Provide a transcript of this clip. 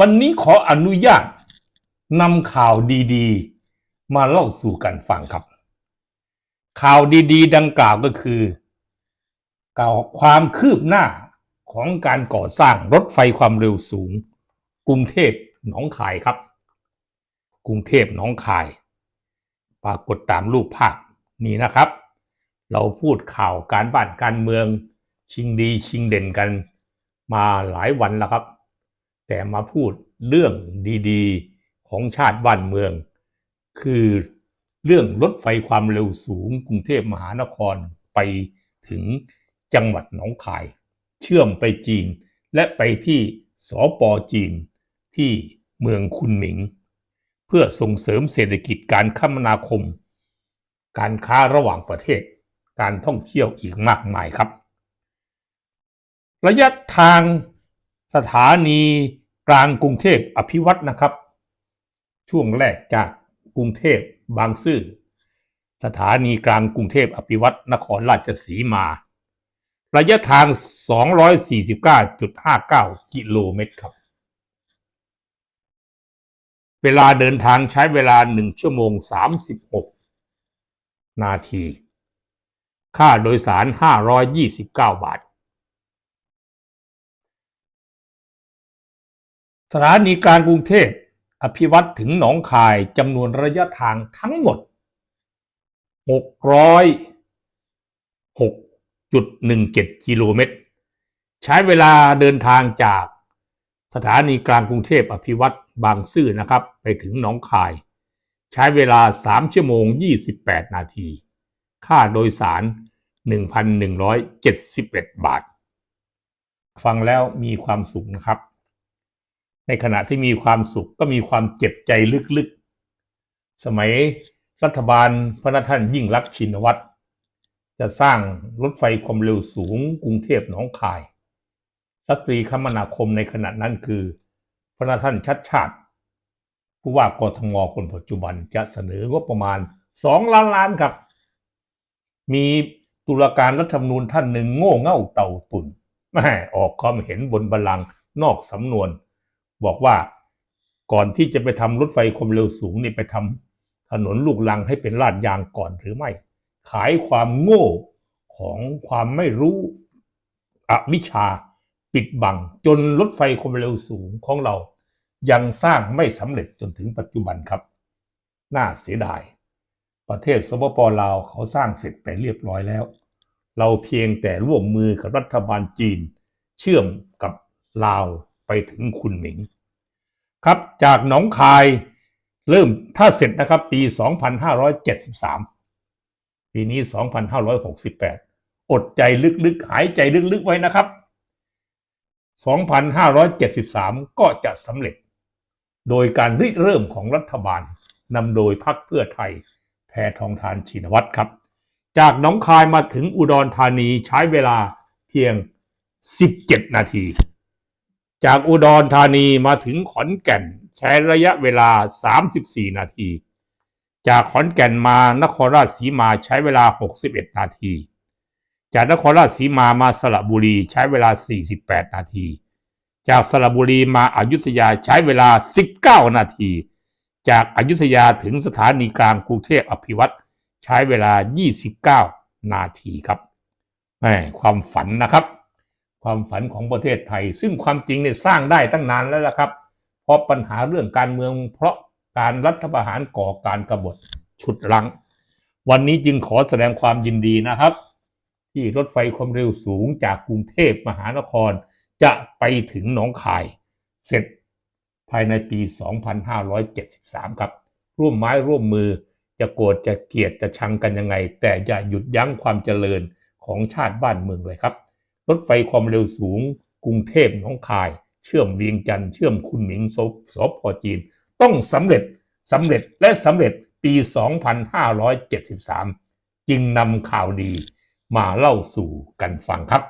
วันนี้ขออนุญาตนำข่าวดีๆ มาเล่าสู่กันฟังครับ ข่าวดีๆ ดังกล่าวก็คือก่าวความคืบหน้าของการก่อสร้างรถไฟความเร็วสูง กรุงเทพหนองคายครับ กรุงเทพหนองคาย ปรากฏตามรูปภาพนี้นะครับ เราพูดข่าวการบ้านการเมือง ชิงดีชิงเด่นกันมาหลายวันแล้วครับ แต่มาพูดเรื่องดีๆของชาติบ้านเมือง คือเรื่องรถไฟความเร็วสูงกรุงเทพมหานครไปถึงจังหวัดหนองคาย เชื่อมไปจีน และไปที่สปจีน ที่เมืองคุนหมิง เพื่อส่งเสริมเศรษฐกิจการคมนาคม การค้าระหว่างประเทศ การท่องเที่ยวอีกมากมายครับ ระยะทาง สถานีกลางกรุงเทพอภิวัตนะครับ ช่วงแรกจากกรุงเทพบางซื่อสถานีกลางกรุงเทพอภิวัตนครราชสีมา ระยะทาง 249.59 กิโลเมตรครับ เวลาเดินทางใช้เวลา 1 ชั่วโมง 36 นาที ค่าโดยสาร 529 บาท สถานีกลางกรุงเทพอภิวัตถึงหนองคายจำนวนระยะทางทั้งหมด 606.17 กิโลเมตร ใช้เวลาเดินทางจากสถานีกลางกรุงเทพอภิวัตบางซื่อนะครับ ไปถึงหนองคาย ใช้เวลา 3 ชั่วโมง 28 นาที ค่าโดยสาร 1,171 บาท ฟังแล้วมีความสุขนะครับ ในขณะที่มีความสุขก็มีความเจ็บใจลึกๆ สมัยรัฐบาลพระท่านยิ่งรักชินวัตรจะสร้างรถไฟความเร็วสูงกรุงเทพหนองคาย รัฐมนตรีคมนาคมในขณะนั้นคือ พระท่านชัดชาติ ผู้ว่ากทมคนปัจจุบันจะเสนองบประมาณ 2 ล้านล้านครับ มีตุลาการรัฐธรรมนูญท่านหนึ่งโง่เง่าเต่าตุนแม่ออกความเห็นบนบัลลังก์นอกสำนวน บอกว่าก่อนที่จะไปทำรถไฟความเร็วสูงนี่ไปทำถนนลูกลังให้เป็นลาดยางก่อนหรือไม่ ขายความโง่ของความไม่รู้อวิชชาปิดบัง จนรถไฟความเร็วสูงของเรา ยังสร้างไม่สำเร็จจนถึงปัจจุบันครับ น่าเสียดาย ประเทศสปปลาวเขาสร้างเสร็จไปเรียบร้อยแล้ว เราเพียงแต่ร่วมมือกับรัฐบาลจีน เชื่อมกับลาวไปถึงคุณหมิง ครับจากหนองคายเริ่มถ้าเสร็จนะครับ ปี 2573 ปีนี้ 2568 อดใจลึกๆ หายใจลึกๆ ไว้นะครับ 2573 ก็จะสำเร็จ โดยการริเริ่มของรัฐบาลนำโดยพรรคเพื่อไทยแพทองทานชินวัตรครับ จากหนองคายมาถึงอุดรธานีใช้เวลาเพียง 17 นาที จากอุดรธานีมาถึงขอนแก่น ใช้ระยะเวลา 34 นาที จากขอนแก่นมานครราชสีมาใช้เวลา 61 นาที จากนครราชสีมามาสระบุรีใช้เวลา 48 นาที จากสระบุรีมาอายุทยาใช้เวลา 19 นาที จากอายุทยาถึงสถานีกลางกรุงเทพอภิวัตรใช้เวลา 29 นาทีครับความฝันนะครับ ความฝันของประเทศไทย ซึ่งความจริงเนี่ยสร้างได้ตั้งนานแล้วละครับ เพราะปัญหาเรื่องการเมืองเพราะการรัฐประหารก่อการกบฏฉุดลัง วันนี้จึงขอแสดงความยินดีนะครับ ที่รถไฟความเร็วสูงจากกรุงเทพมหานคร จะไปถึงหนองคาย เสร็จภายในปี 2573 ครับ ร่วมไม้ร่วมมือจะโกรธจะเกลียดจะชังกันยังไง แต่อย่าหยุดยั้งความเจริญของชาติบ้านเมืองเลยครับ รถไฟความเร็วสูง กรุงเทพหนองคาย เชื่อมเวียงจันทร์เชื่อมคุณหมิงซบสพจีน ต้องสำเร็จสำเร็จและสำเร็จปี 2573 จึงนำข่าวดีมาเล่าสู่กันฟังครับ